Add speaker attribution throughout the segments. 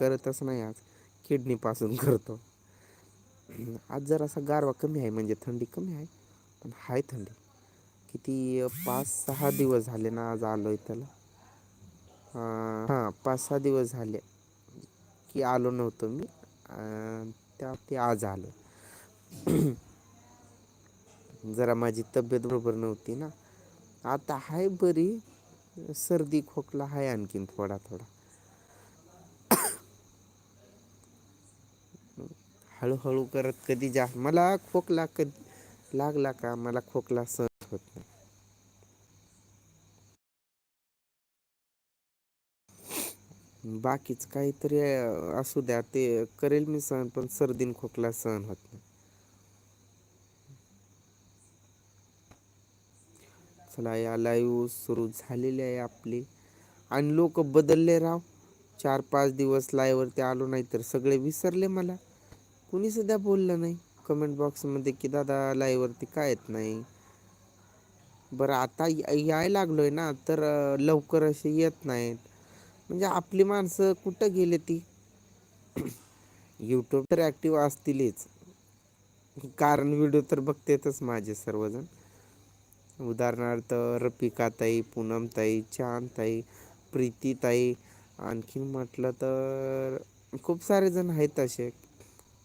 Speaker 1: करतच नाही आज. किडनीपासून करतो. आज जर असा गारवा कमी आहे म्हणजे थंडी कमी आहे पण हाय थंडी. किती पाच सहा दिवस झाले ना आज आलो आहे त्याला हां पाच सहा दिवस झाले की आलो नव्हतो मी त्या ते आज आलो जरा माझी तब्येत बरोबर नव्हती ना. आता हाय बरी सर्दी खोकला आहे आणखीन थोडा थोडा. हळूहळू करत कधी जा मला खोकला कधी लागला का? मला खोकला सहन होत नाही. बाकीच काहीतरी असू द्या ते करेल मी सहन पण सर्दीन खोकला सहन होत नाही. चला या लाईव्ह सुरू झालेली आहे आपली. आणि लोक बदलले राव. चार पाच दिवस लाईव्हवरती आलो नाही तर सगळे विसरले मला. कुणीसुद्धा बोललं नाही कमेंट बॉक्समध्ये की दादा लाईव्हवरती काय येत नाही. बरं आता याय आहे ना तर लवकर असे येत नाहीत. म्हणजे आपली माणसं कुठं गेले ती? यूट्यूब तर ॲक्टिव्ह असतीलच. कारण व्हिडिओ तर बघतेतच माझे सर्वजण. उदाहरणार्थ रपिकाताई पूनमताई चांदताई प्रीतीताई आणखीन म्हटलं तर खूप सारे जण आहेत असे.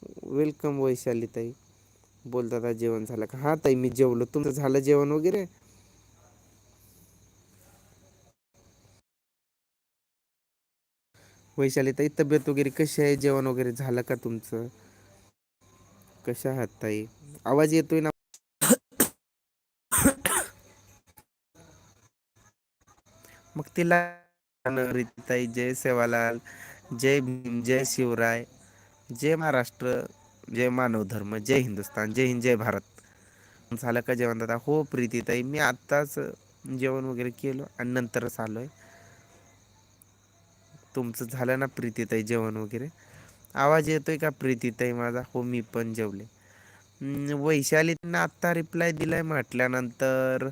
Speaker 1: वेलकम वैशाली ताई. बोलतात जेवण झालं का? हां ताई मी जेवलो. तुमचं झालं जेवण वगैरे? वैशालीताई तब्येत वगैरे कशी आहे? जेवण वगैरे झालं का तुमचं? कशा आहात ताई? आवाज येतोय ना? मग तिला ताई जय सेवालाल जय भीम जय शिवराय. जय महाराष्ट्र जय मानव धर्म जय हिंदुस्तान जय हिंद जय भारत. झालं का जेवण दादा? हो प्रीतीताई मी आत्ताच जेवण वगैरे केलं आणि नंतरच आलो आहे तुमचं झालं ना प्रीतीताई जेवण वगैरे? आवाज येतोय का प्रीतीताई माझा? हो मी पण जेवले. वैशालीनं आत्ता रिप्लाय दिलाय म्हटल्यानंतर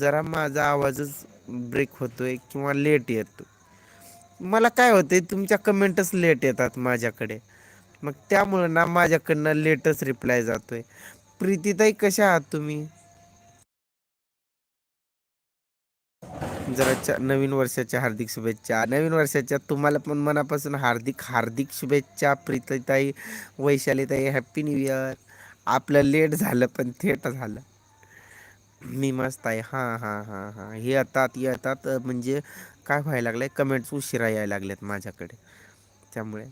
Speaker 1: जरा माझा आवाजच ब्रेक होतोय किंवा लेट येतो मला काय होतंय तुमच्या कमेंटच लेट येतात माझ्याकडे. मग त्यामुळं ना माझ्याकडनं लेटच रिप्लाय जातोय. प्रीतीताई कशा आहात तुम्ही? जरा नवीन वर्षाच्या हार्दिक शुभेच्छा. नवीन वर्षाच्या तुम्हाला पण मनापासून हार्दिक हार्दिक शुभेच्छा प्रीतीताई वैशालीताई हॅप्पी न्यू इयर आपलं लेट झालं पण थेट झालं. मी मस्त आहे. हां हां हां हां. हे येतात येतात म्हणजे काय व्हायला लागलं आहे कमेंट्स उशिरा यायला लागल्यात माझ्याकडे. त्यामुळे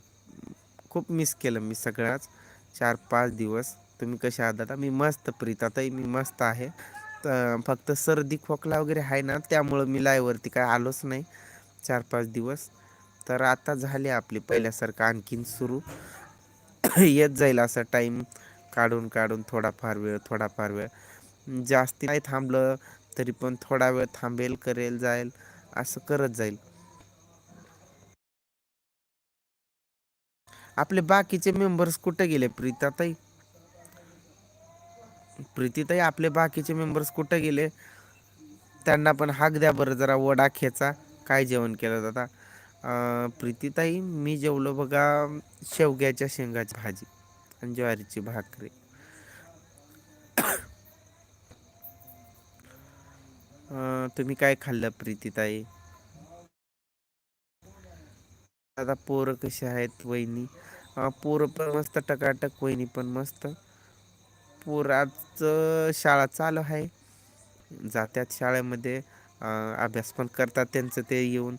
Speaker 1: खूप मिस केलं मी सगळ्याच चार पाच दिवस. तुम्ही कसे आहात दादा मी मस्त प्रीताताई मी मस्त आहे. तर फक्त सर्दी खोकला वगैरे आहे ना त्यामुळं मी लाईववरती काय आलोच नाही. चार पाच दिवस. तर आता झाले आपली पहिल्यासारखं आणखीन सुरू. येत जाईल असा टाईम काढून काढून थोडाफार वेळ थोडाफार वेळ. जास्ती नाही थांबलं तरी पण थोडा वेळ थांबेल करेल जाईल. असं करत जाईल. आपले बाकीचे मेंबर्स कुठे गेले? प्रीताताई? प्रीतीताई आपले बाकीचे मेंबर्स कुठे गेले? त्यांना पण हाक द्या बरं जरा वडा खेचा. काय जेवण केलं दादा? प्रीतीताई मी जेवलो बघा शेवग्याच्या शेंगाची भाजी आणि ज्वारीची भाकरी. तुम्ही काय खाल्लं प्रीतीताई आता पोरं कसे आहेत वहिनी? पोरं पण मस्त टकाटक वहिनी पण मस्त. पोराचं शाळा चालू आहे. जात्यात शाळेमध्ये. अभ्यास पण करतात त्यांचं ते येऊन.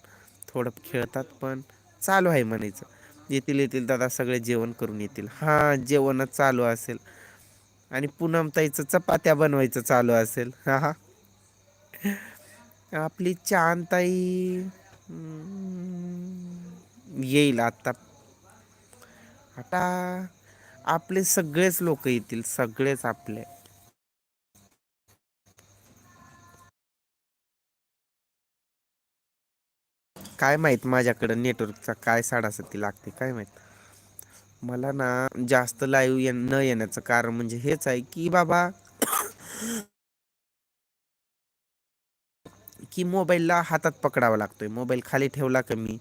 Speaker 1: थोडं खेळतात पण. चालू आहे म्हणायचं. येतील येतील दादा सगळे जेवण करून येतील. हां जेवणच चालू असेल. आणि पूनमताईचं चपात्या बनवायचं चालू असेल. हा हा. आपली चांदताई येईल आता. आता आपले सगळेच लोक येतील सगळेच आपले. काय माहीत माझ्याकडं नेटवर्कचा काय साडासती लागते काय माहीत. मला ना जास्त लाईव्ह ये न येण्याचं कारण म्हणजे हेच आहे की बाबा की मोबाईलला हातात पकडावा लागतो आहे मोबाईल खाली ठेवला का मी?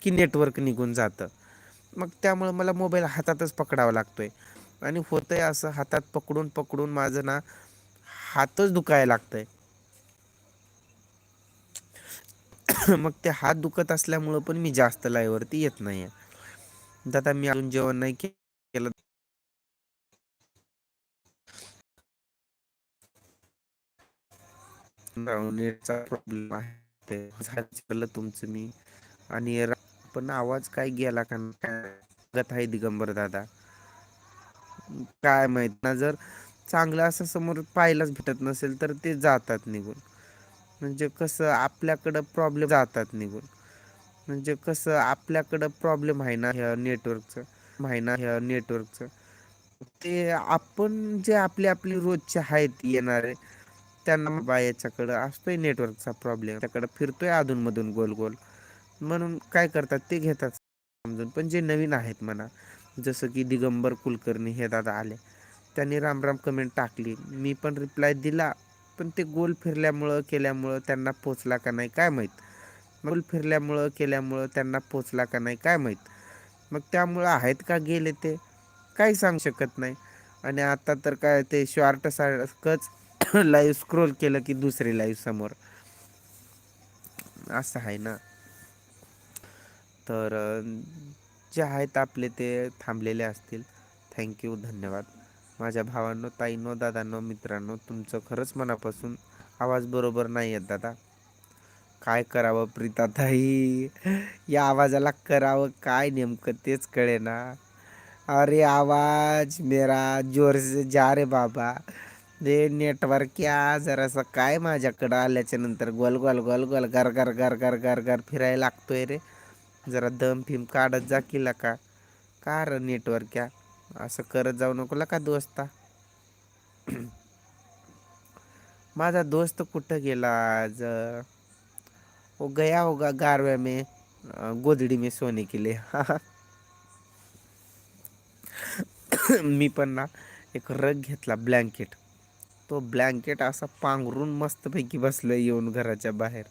Speaker 1: की नेटवर्क निघून जातं? मग त्यामुळं मला मोबाईल हातातच पकडावा लागतोय. आणि होतंय असं हातात पकडून पकडून माझं ना हातच दुखायला लागतंय. मग ते हात दुखत असल्यामुळं पण मी जास्त लाईवरती येत नाही आहे दादा मी अजून जेवण नाही केलं. नेटचा प्रॉब्लेम आहे. झालं तुमचं मी. आणि पण आवाज काय गेला का गत आहे दिगंबर दादा? काय माहीत ना जर चांगलं असं समोर पाहायलाच भेटत नसेल तर ते जातात निघून. म्हणजे कसं आपल्याकडं प्रॉब्लेम जातात निघून. म्हणजे कसं आपल्याकडं प्रॉब्लेम आहे ना ह्या नेटवर्कचं आहे ना ह्या नेटवर्कचं ते आपण जे आपले आपले रोजचे आहेत येणारे त्यांना बा याच्याकडं असतोय नेटवर्कचा प्रॉब्लेम त्याकडं फिरतोय अधून मधून गोल गोल म्हणून काय करतात ते घेतात समजून. पण जे नवीन आहेत म्हणा जसं की दिगंबर कुलकर्णी हे दादा आले. त्यांनी राम राम कमेंट टाकली. मी पण रिप्लाय दिला पण ते गोल फिरल्यामुळं केल्यामुळं त्यांना पोचला का नाही काय माहीत. गोल फिरल्यामुळं केल्यामुळं त्यांना पोचला का नाही काय माहीत. मग त्यामुळं आहेत का गेले ते? काही सांगू शकत नाही. आणि आता तर काय ते शॉर्ट सारखंच लाईव्ह स्क्रोल केलं की दुसरी लाईव्ह समोर. असं आहे ना. तर जे आहेत आपले ते थांबलेले असतील. थँक्यू धन्यवाद. माझ्या भावांनो ताईनो दादांनो मित्रांनो तुमचं खरंच मनापासून आवाज बरोबर नाही आहेत दादा. काय करावं प्रीताताई या आवाजाला करावं काय नेमकं तेच कळे ना अरे आवाज मेरा जोर से जा रे बाबा. दे नेटवर्क या जरासं काय माझ्याकडं आल्याच्यानंतर गोल गोल गोल गोल गर गर गर गर गर गर फिरायला लागतोय रे. जरा दम फिम काढत जा किला का का र नेटवर्क या? असं करत जाऊ नको का दोस्ता. माझा दोस्त कुठं गेला आज? ओ गया होगा गारव्या में. गोधडी में सोने केले मी पण ना एक रग घेतला ब्लँकेट तो ब्लँकेट असा पांघरून मस्तपैकी बसलं येऊन घराच्या बाहेर.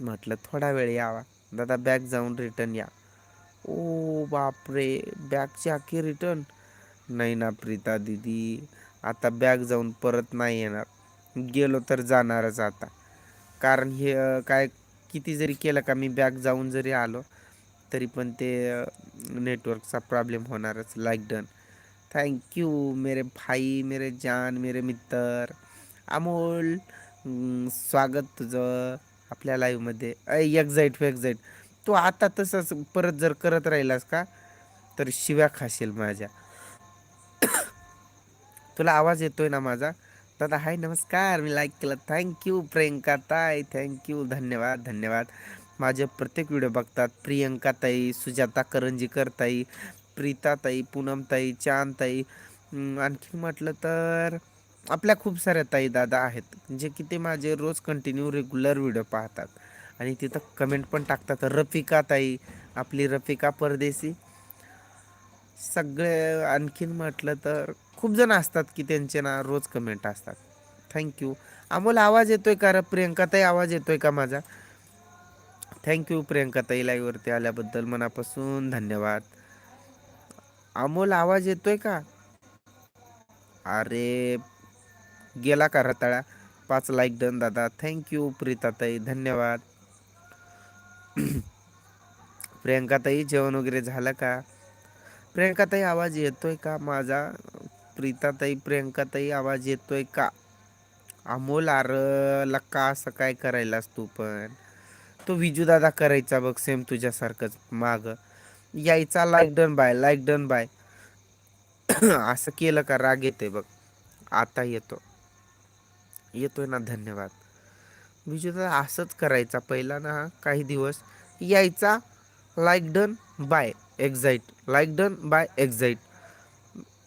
Speaker 1: म्हटलं थोडा वेळ यावा. दादा बॅग जाऊन रिटर्न या. ओ बापरे! बॅगची आखी रिटर्न? नाही ना प्रीता दिदी. आता बॅग जाऊन परत नाही येणार. गेलो तर जाणारच आता. कारण हे काय किती जरी केलं का मी बॅग जाऊन जरी आलो तरी पण ते नेटवर्कचा प्रॉब्लेम होणारच. Like done. थँक्यू मेरे भाई मेरे जान मेरे मित्र. अमोल स्वागत तुझं आपल्या लाईव्हमध्ये एक्झाईट एक्झाईट तू आता तसंच परत जर करत राहिलास का तर शिव्या खाशील माझ्या. तुला आवाज येतोय ना माझा? दादा हाय नमस्कार. मी लाईक केलं. थँक्यू प्रियंका ताई. थँक्यू धन्यवाद धन्यवाद. माझे प्रत्येक व्हिडिओ बघतात. प्रियंका ताई सुजाता करंजीकर ताई प्रीताताई पूनमताई चांदताई आणखी म्हटलं तर आपल्या खूप साऱ्या ताई दादा आहेत जे की ते माझे रोज कंटिन्यू रेग्युलर व्हिडिओ पाहतात. आणि तिथं कमेंट पण टाकतात. रफिका ताई आपली रफिका परदेसी सगळे आणखीन म्हटलं तर खूप जण असतात की त्यांचे ना रोज कमेंट असतात. थँक्यू अमोल आवाज येतोय का र? प्रियंकाताई आवाज येतोय का माझा? थँक्यू प्रियंकाताई लाईव्हवरती आल्याबद्दल मनापासून धन्यवाद. अमोल आवाज येतोय का? अरे गेला का रताळा? पाच लाईक डन दादा. थँक्यू प्रीताताई. धन्यवाद. प्रियंकाताई जेवण वगैरे झालं का? प्रियंकाताई आवाज येतोय का माझा? प्रीताताई प्रियंकाताई आवाज येतोय का? अमोल आर लक्का असं काय करायलास तू पण? तो विजू दादा करायचा बघ सेम तुझ्यासारखंच. माग. यायचा like done bye like done bye असं केलं का राग येते बघ. आता येतो. येतोय ना धन्यवाद. विजूदादा असंच करायचा. पहिला ना काही दिवस यायचा like done bye excite like done bye excite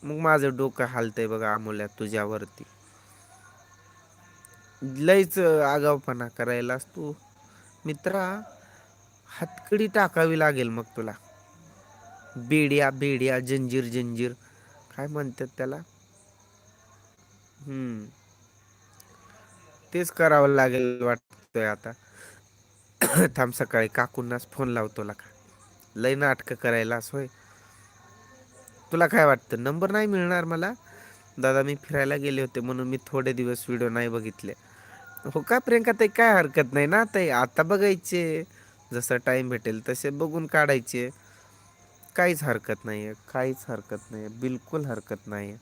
Speaker 1: मग माझं डोकं हालतंय बघा अमोल्या तुझ्यावरती. लईच आगावपणा करायलास तू. मित्रा हातकडी टाकावी लागेल मग तुला. बेड्या बेड्या जंजीर जंजीर. काय म्हणतात त्याला? हम्म. तेच करावं लागेल वाटतंय आता. थांब सकाळी काकूंनाच फोन लावतो का? लय नाटकं करायला होय. तुला काय वाटतं? नंबर नाही मिळणार मला. दादा मी फिरायला गेले होते म्हणून मी थोडे दिवस व्हिडिओ नाही बघितले. हो का प्रियंका ताई? काय हरकत नाही ना ताई? आता बघायचे. जसं टाइम भेटेल तसे बघून काढायचे. काहीच हरकत नाही आहे काहीच हरकत नाही आहे बिलकुल हरकत नाही आहे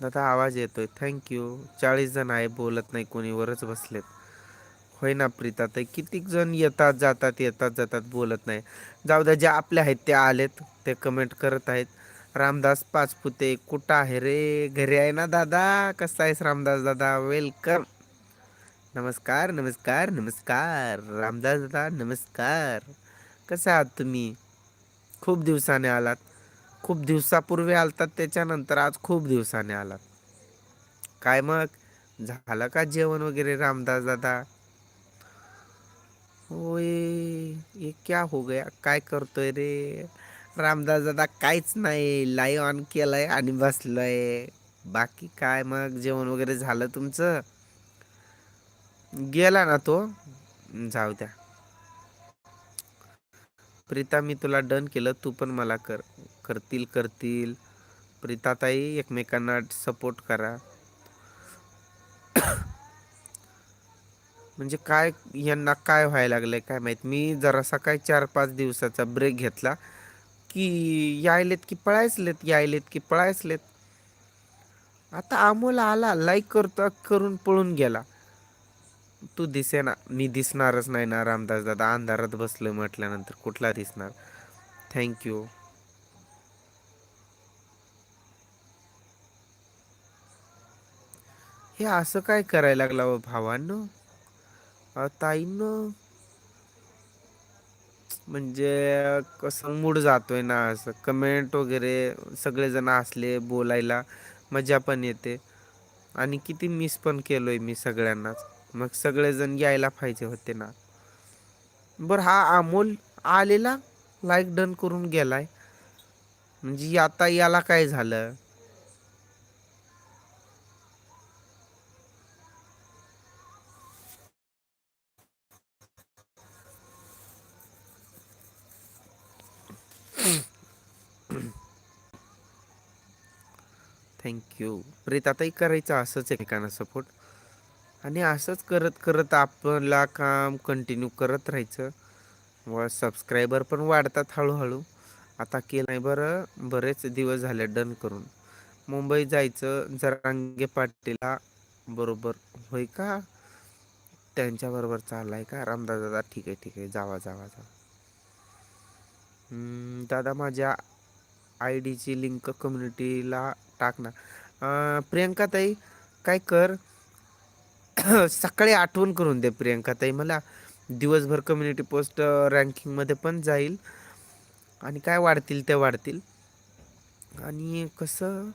Speaker 1: दादा आवाज येतोय. थँक्यू चाळीस जण आहे बोलत नाही कोणी वरच बसलेत. होय ना प्रीता ते कितीक जण येतात जातात येतात जातात बोलत नाही. जाऊ द्या जे आपले आहेत ते आलेत ते कमेंट करत आहेत. रामदास पाचपुते कुठं आहे रे? घरी आहे ना दादा? कसा आहेस रामदास दादा? वेलकम नमस्कार नमस्कार नमस्कार. रामदास दादा नमस्कार. कसे आहात तुम्ही? खूप दिवसाने आलात. खूप दिवसापूर्वी आलतात त्याच्यानंतर आज खूप दिवसाने आलात. काय मग? झालं का जेवण वगैरे रामदास दादा? होय ये क्या हो गया? काय करतोय रे? रामदास दादा काहीच नाही. लाईव्ह ऑन केलंय आणि बसलंय. बाकी काय मग? जेवण वगैरे झालं तुमचं? गेला ना तो. जाऊ द्या. प्रीता मी तुला डन केलं. तू पण मला कर करतील करतील. प्रीताताई एकमेकांना सपोर्ट करा. म्हणजे काय यांना काय व्हायला लागलंय काय माहीत? मी जरासा काय चार पाच दिवसाचा ब्रेक घेतला. की यायलेत की पळायचलेत यायलेत की पळायचलेत. आता अमोल आला लाईक करतो करून पळून गेला. तू दिसे ना मी दिसणारच नाही ना रामदास दादा. अंधारात बसलं म्हटल्यानंतर कुठला दिसणार? थँक्यू हे असं काय करायला लागला व भावांनो? ताईंनो? म्हणजे कसं मूड जातोय ना असं. कमेंट वगैरे सगळेजण असले बोलायला मजा पण येते. आणि किती मिस पण केलोय मी सगळ्यांनाच. मग सगळेजण यायला पाहिजे होते ना. बरं हा अमोल आलेला लाईक डन करून गेलाय. म्हणजे आता याला काय झालं? थँक्यू आताही करायचं असंच एकानं सपोर्ट आणि असंच करत करत आपला काम कंटिन्यू करत राहायचं. व सबस्क्रायबर पण वाढतात हळूहळू. आता केलं नाही बरं बरेच दिवस झाले डन करून. मुंबई जायचं जरांगे पाटीला बरोबर होय का? त्यांच्याबरोबर चाललाय का? रामदास दादा ठीक आहे ठीक आहे. जावा जावा जावा. दादा माझ्या आय डीची लिंक कम्युनिटीला टाक ना अं, प्रियंकाताई काय कर? सकाळी आठवण करून दे प्रियंकाताई मला दिवसभर कम्युनिटी पोस्ट रँकिंगमध्ये पण जाईल. आणि काय वाढतील ते वाढतील. आणि कसं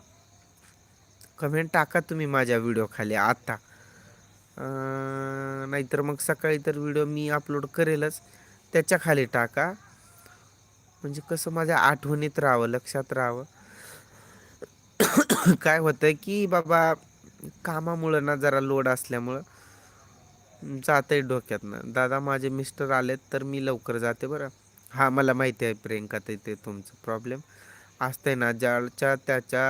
Speaker 1: कमेंट टाका तुम्ही माझ्या व्हिडिओ खाली आता. नाहीतर मग सकाळी तर व्हिडिओ मी अपलोड करेलच. त्याच्याखाली टाका. म्हणजे कसं माझ्या आठवणीत राहावं लक्षात राहावं. काय होतं की बाबा कामामुळं ना जरा लोड असल्यामुळं जाते डोक्यातनं दादा माझे मिस्टर आलेत तर मी लवकर जाते बरं. हां मला माहिती आहे प्रियंका ते ते तुमचं प्रॉब्लेम असतंय ना ज्याच्या त्याच्या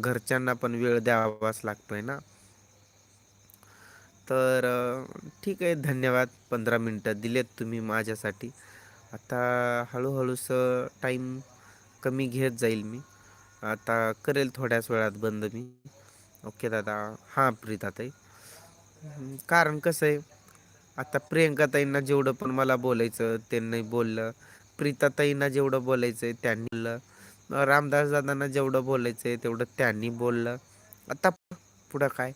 Speaker 1: घरच्यांना पण वेळ द्यावाच लागतोय ना. तर ठीक आहे धन्यवाद. पंधरा मिनटं दिलेत तुम्ही माझ्यासाठी. आता हळूहळूस टाईम कमी घेत जाईल मी. आता करेल थोड्याच वेळात बंद मी. ओके दादा. हां प्रीताताई कारण कसं आहे आता प्रियंकाताईंना जेवढं पण मला बोलायचं त्यांनी बोललं. प्रीताताईंना जेवढं बोलायचं आहे त्यांनी बोललं. रामदास दादांना जेवढं बोलायचं आहे तेवढं त्यांनी बोललं. आता पुढं काय?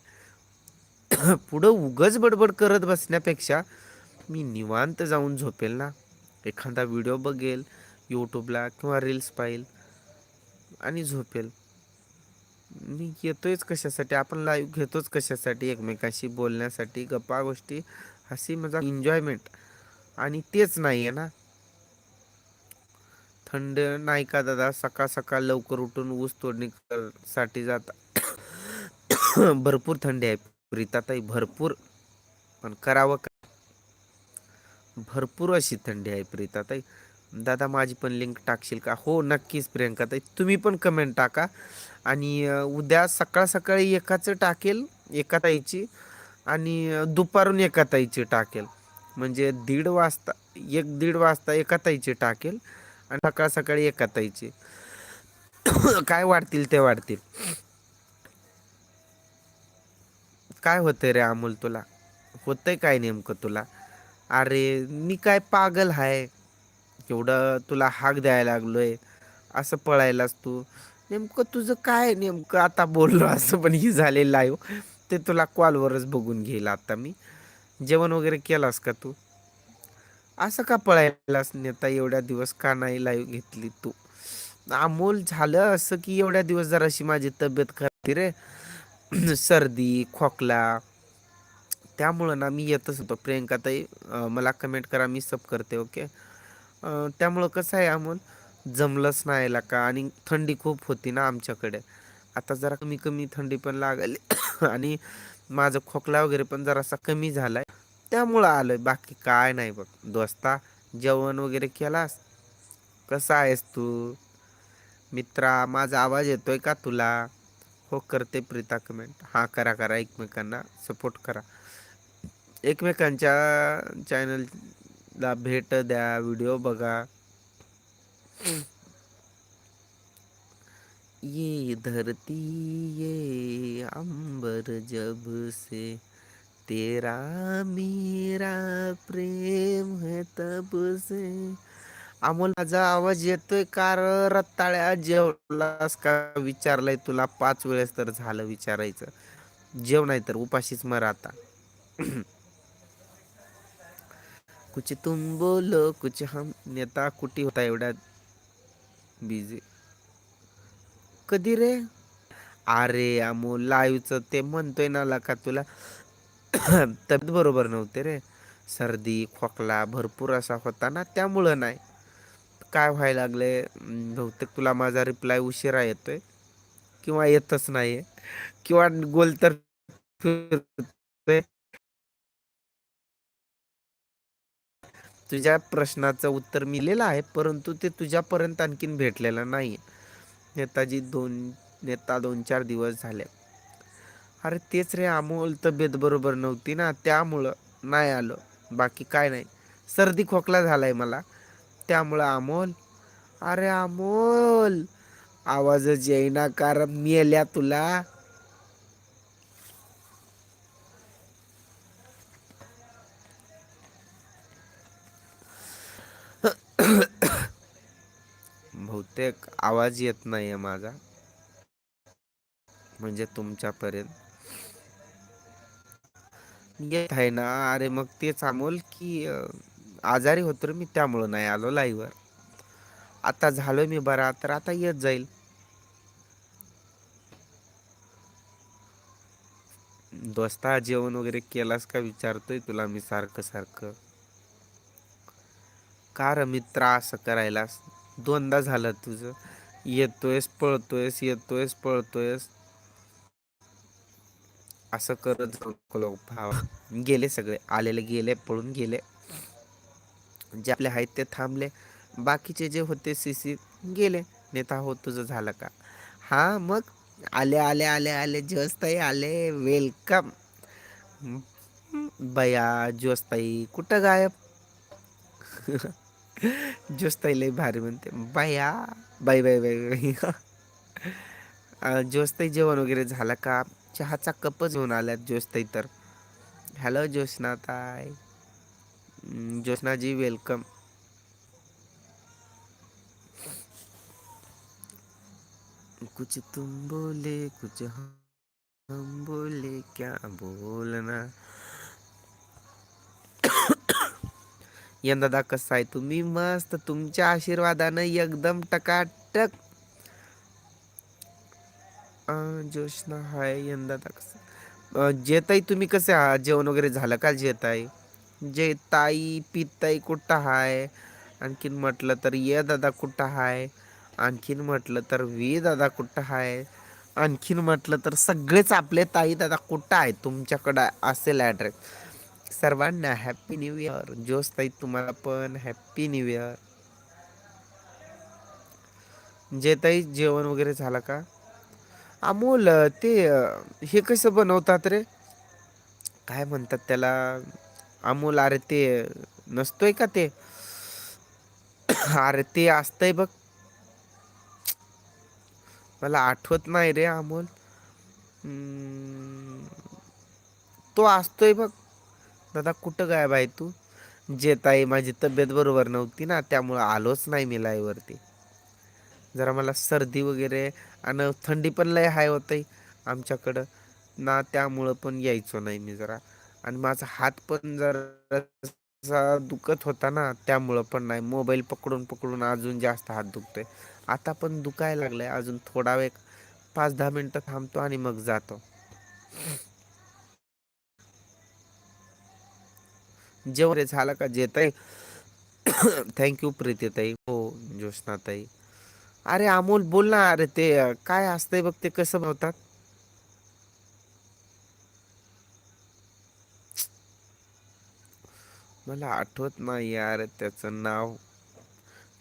Speaker 1: पुढं उगच बडबड करत बसण्यापेक्षा मी निवांत जाऊन झोपेल ना. एखादा व्हिडिओ बघेल यूट्यूबला किंवा रील्स पाहिल आणि झोपेल. मी येतोयच कशासाठी? आपण लाईव्ह घेतोच कशासाठी? एकमेकाशी बोलण्यासाठी? गप्पा गोष्टी? हसी मजा एन्जॉयमेंट आणि तेच नाही आहे ना? थंड नाही का दादा सकाळ सकाळ लवकर उठून ऊस तोडणी साठी जाता. भरपूर थंडी आहे. प्रीताताई भरपूर. पण करावं का? भरपूर अशी थंडी आहे प्रीताताई दादा माझी पण लिंक टाकशील का? हो नक्कीच प्रियंकाताई तुम्ही पण कमेंट टाका. आणि उद्या सकाळ सकाळी एकाचं टाकेल एका ताईची आणि दुपारून एका ताईची टाकेल. म्हणजे दीड वाजता एक दीड वाजता एका ताईची टाकेल आणि सकाळ सकाळी एका ताईची. काय वाढतील ते वाढतील. काय होतंय रे अमोल तुला? होतंय काय नेमकं तुला? अरे मी काय पागल आहे एवढं तुला हाक द्यायला लागलोय. असं पळायलास तू? नेमकं तुझं काय नेमकं? आता बोललो असं पण ही झाले लाईव्ह हो. ते तुला कॉलवरच बघून घेईल आता मी. जेवण वगैरे केलास का तू? असं का पळायलास नेता? एवढ्या दिवस का नाही लाईव्ह घेतली तू? अमोल झालं असं की एवढ्या दिवस जराशी माझी तब्येत करते रे. सर्दी खोकला. त्यामुळं ना मी येतच होतो. प्रियंका ताई मला कमेंट करा मी सब करते ओके त्यामुळं कसं आहे अमोल? जमलंच नाही का? आणि थंडी खूप होती ना आमच्याकडे. आता जरा कमी कमी थंडी पण लागली. आणि माझं खोकला वगैरे पण जरासा कमी झाला आहे त्यामुळं आलं आहे बाकी काय नाही बघ. दोस्ता जेवण वगैरे केलास? कसा आहेस तू? मित्रा माझा आवाज येतोय का तुला? हो करते प्रीता कमेंट हां करा करा. एकमेकांना सपोर्ट करा. एकमेकांच्या चॅनलला भेट द्या व्हिडिओ बघा. ये धरती ये अंबर जब से तेरा मेरा प्रेम है तब से अमोल माझा आवाज येतोय कार रत्ताळ्या जेवलास का? विचारलंय तुला पाच वेळेस तर झालं विचारायचं. जेव नाही तर उपाशीच मर आता. कुछ तुम बोलो कुछ हम नेता कुठे होता एवढ्या बिझी. कधी रे? अरे अमोल लाईव्हचं ते म्हणतोय ना का तुला. तब्येत बरोबर नव्हते रे. सर्दी खोकला भरपूर असा होता ना त्यामुळं नाही. काय व्हायला लागले बहुतेक तुला माझा रिप्लाय उशिरा येतोय. किंवा येतच नाही किंवा गोल तर तुझ्या प्रश्नाचं उत्तर मिलेलं आहे परंतु ते तुझ्यापर्यंत आणखीन भेटलेलं नाही नेताजी दोन नेता दोन चार दिवस झाले. अरे तेच रे अमोल तब्येत बरोबर नव्हती ना त्यामुळं नाही आलं. बाकी काय नाही. सर्दी खोकला झालाय मला. त्यामुळं अमोल अरे अमोल आवाजच येईना कारण मेल्या तुला. ते आवाज येत नाही आहे माझा. म्हणजे तुमच्यापर्यंत. येत आहे ना. अरे मग तेच अमोल की आजारी होतो रे मी त्यामुळं नाही आलो लाईव्हवर आता झालो मी बरा तर आता येत जाईल. दोस्ता जेवण वगैरे केलास का? विचारतोय तुला मी सारखं सारखं का र मित्र असं करायलास? दोनदा झालं तुझं. येतोयस पळतोयस येतोयस पळतोयस. असं करत लोक भावा. गेले सगळे आलेले गेले पळून गेले. जे आपले आहेत ते थांबले. बाकीचे जे होते सीसी गेले. नेता हो तुझं झालं का? हा मग? आले आले आले आले जोसताई आले. वेलकम बया जोस्ताई कुठं गायब? जोस्ताई लय भारी म्हणते. बाया बाय बाय बाय बाय जोस्ताई जेवण वगैरे झालं का? चहाचा कपच घेऊन आल्यात जोस्ताई तर. हॅलो ज्योत्ना ताई. ज्योत्नाजी वेलकम कुछ तुम बोले कुछ हम बोले क्या बोलना? यंदा कसं आहे? तुम्ही मस्त तुमच्या आशीर्वादानं एकदम टकाटक. जोशना हाय यंदा कसं? जेताई तुम्ही कसे आहात जेवण वगैरे झालं का जेताई? जेताई पिताई कुठं हाय? आणखीन म्हटलं तर ये दादा कुठं हाय? आणखीन म्हटलं तर वी दादा कुठं हाय? आणखीन म्हटलं तर सगळेच आपले ताई दादा कुठं आहे तुमच्याकडं असेल ॲड्रेस. सर्वांना हॅप्पी न्यू इयर जोस ताई तुम्हाला पण हॅप्पी न्यू इयर जे ताई जेवण वगैरे झालं का? अमोल ते हे कसं बनवतात रे? काय म्हणतात त्याला? अमोल अरे ते नसतोय का ते? अरे ते असतंय बघ. मला आठवत नाही रे अमोल. तो असतोय बघ. दादा कुठं गायब आहे तू? जे ताई माझी तब्येत बरोबर नव्हती ना त्यामुळं आलोच नाही मी लाईवरती जरा मला सर्दी वगैरे आणि थंडी पण लय हाय होतय आमच्याकडं. ना त्यामुळं पण यायचो नाही मी जरा. आणि माझा हात पण जरा दुखत होता ना त्यामुळं पण नाही. मोबाईल पकडून पकडून अजून जास्त हात दुखतोय. आता पण दुखायला लागलंय. अजून थोडा वेळ पाच दहा मिनटं थांबतो आणि मग जातो. जेवण झालं का जेताई थँक्यू प्रीती ताई. हो ज्योत्नाताई अरे अमोल बोल ना. अरे ते काय असतंय बघ ते कसं बनवतात? मला आठवत नाही यार त्याचं नाव.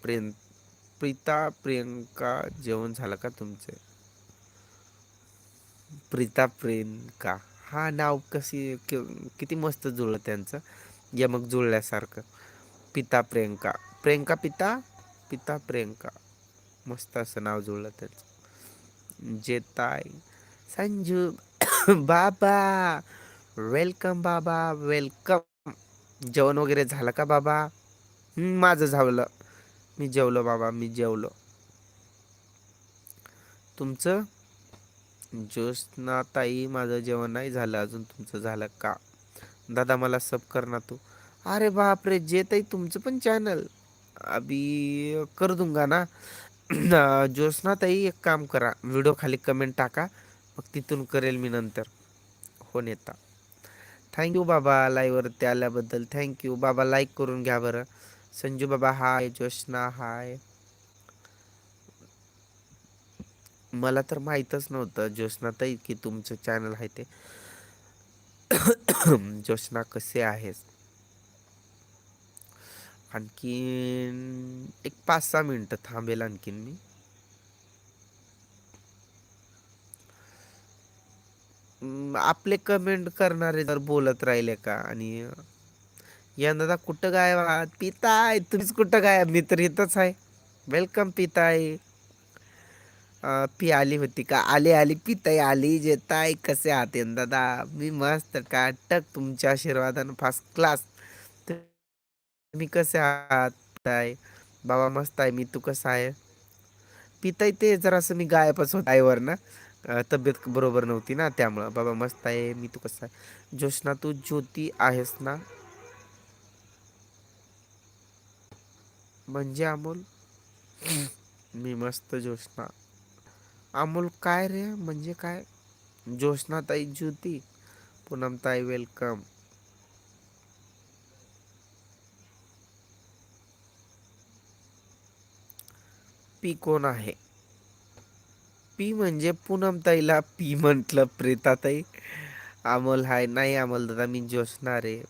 Speaker 1: प्रेम प्रीता प्रियंका जेवण झालं का तुमचे? प्रीता प्रियंका. हा नाव कशी किती मस्त जुळलं त्यांचं. यमक जुळल्यासारखं. पिता प्रियंका. प्रियंका पिता? पिता प्रियंका. मस्त असं नाव जुळलं त्याचं. जेताय संजू. बाबा. वेलकम बाबा. वेलकम. जेवण वगैरे झालं का बाबा? माझं झालं. मी जेवलो बाबा मी जेवलो. तुमचं? ज्योत्नाताई माझं जेवण नाही झालं. अजून तुमचं झालं का? दादा मला सब कर ना तू. अरे बाप रे जे ताई तुमचं पण चॅनल अभी कर दूंगा ना. ज्योत्ना ताई एक काम करा. व्हिडिओ खाली कमेंट टाका. मग तिथून करेल मी नंतर. हो नेता. थँक्यू बाबा लाईववरती आल्याबद्दल. थँक्यू बाबा लाईक करून घ्या बरं. संजू बाबा हाय ज्योत्ना हाय मला तर माहीतच नव्हतं ज्योत्स्नाताई की तुमचं चॅनल आहे ते. जोशना कसे आहेस आणखीन एक पाच सहा मिनटं थांबेल आणखीन मी. आपले कमेंट करणारे जर बोलत राहिले का? आणि यंदा कुठं गायब आहात? पिताय तुम्हीच कुठं गायब? मी तर इथंच आहे. वेलकम पिताय पी आली होती का? आली आली. पिताई आली. जेताय कसे आहात? दादा मी मस्त काटक तुमच्या आशीर्वादानं फर्स्ट क्लास तुम्ही कसे आहात ताई? बाबा मस्त आहे. मी तू कसा आहे? पिताई ते जरासं मी गायबच होत आईवर ना तब्येत बरोबर नव्हती ना त्यामुळं. बाबा मस्त आहे. मी तू कसा आहे? ज्योष्ना तू ज्योती आहेस ना? म्हणजे अमोल? मी मस्त ज्योष्ना अमोल काय रे? म्हणजे काय? ज्योत्स्नाताई ज्योती. पूनमताई वेलकम. पी कोण आहे? पी म्हणजे पूनमताईला पी म्हटलं प्रेताताई. अमोल हाय. नाही अमोल दादा मी ज्योत्स्ना रे.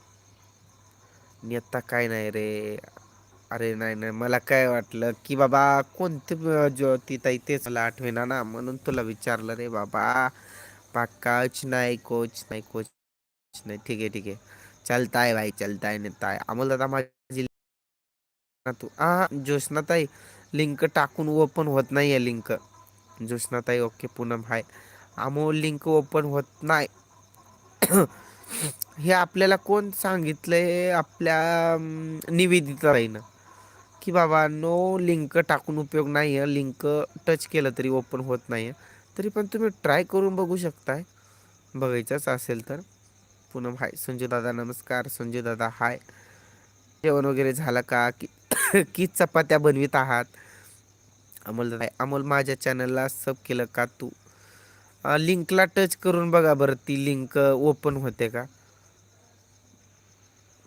Speaker 1: नेता काय नाही रे. अरे नाही नाही मला काय वाटलं की बाबा कोणते ज्योती ताई तेच मला आठवेना ना म्हणून तुला विचारलं रे बाबा. पाकाच नाही कोच नाही कोच नाही. ठीक आहे ठीक आहे. चलताय भाई चलताय नेताय. अमोल दादा माझी तू. हा ज्योत्नाताई लिंक टाकून ओपन होत नाही आहे link. ज्योत्नाताई okay Poonam hi. Amol link open होत नाही. हे आपल्याला कोण सांगितलंय? आपल्या निवेदिताईनं की बाबा नो लिंक टाकून उपयोग नाही आहे लिंक टच केलं तरी ओपन होत नाही आहे तरी पण तुम्ही ट्राय करून बघू शकताय. बघायचंच असेल तर. पूनम हाय संजय दादा नमस्कार. संजय दादा हाय जेवण वगैरे झालं का? की की चपात्या बनवित आहात? अमोल दादा अमोल माझ्या चॅनलला सब केलं का तू? लिंकला टच करून बघा बरं. ती लिंक ओपन होते का?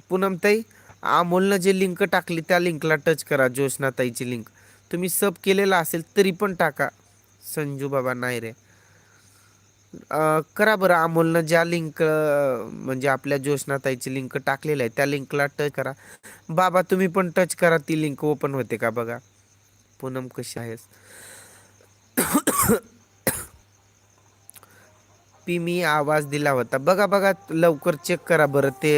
Speaker 1: पूनमताई अमोलनं जे लिंक टाकली त्या लिंकला टच करा ज्योत्स्नाताईची लिंक तुम्ही सब केलेला असेल तरी पण टाका. संजू बाबा नाही रे. करा बरं अमोलनं ज्या लिंक म्हणजे आपल्या ज्योत्स्नाताईची लिंक टाकलेली आहे त्या लिंकला टच करा. बाबा तुम्ही पण टच करा ती लिंक ओपन होते का बघा. पूनम कशी आहेस? पी मी आवाज दिला होता. बघा बघा लवकर चेक करा बरं. ते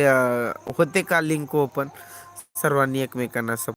Speaker 1: होते का लिंक ओपन सर्वांनी एकमेकांना सप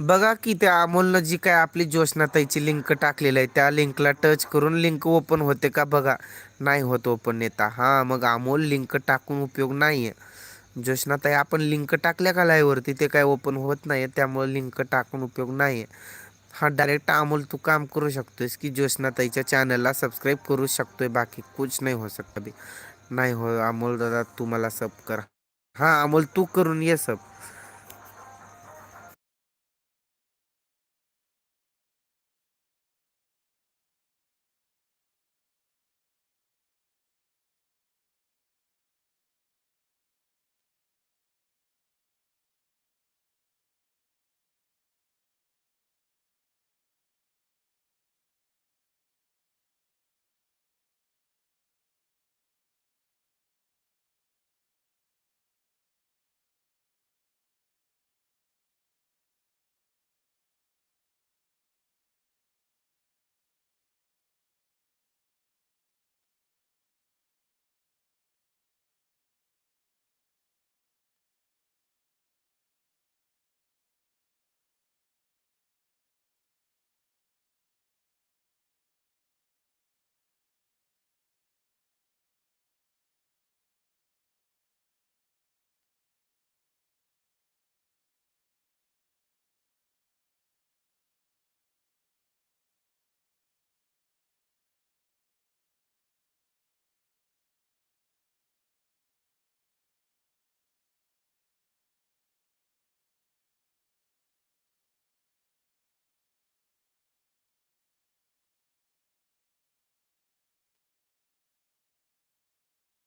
Speaker 1: बघा की त्या अमोलनं जी काय आपली ज्योत्स्नाताईची लिंक टाकलेली आहे त्या लिंकला टच करून लिंक ओपन होते का बघा. नाही होत ओपन नेता हां मग अमोल लिंक टाकून उपयोग नाही आहे ज्योत्स्नाताई आपण लिंक टाकल्या का लाईवरती ते काय ओपन होत नाही आहे त्यामुळे लिंक टाकून उपयोग नाही आहे हा डायरेक्ट अमोल तू काम करू शकतोयस की ज्योत्नाताईच्या चॅनलला सबस्क्राईब करू शकतोय. बाकी कुछ नाही हो सकता भी नाही हो अमोल दादा तू मला सब कर. हां अमोल तू करून ये सब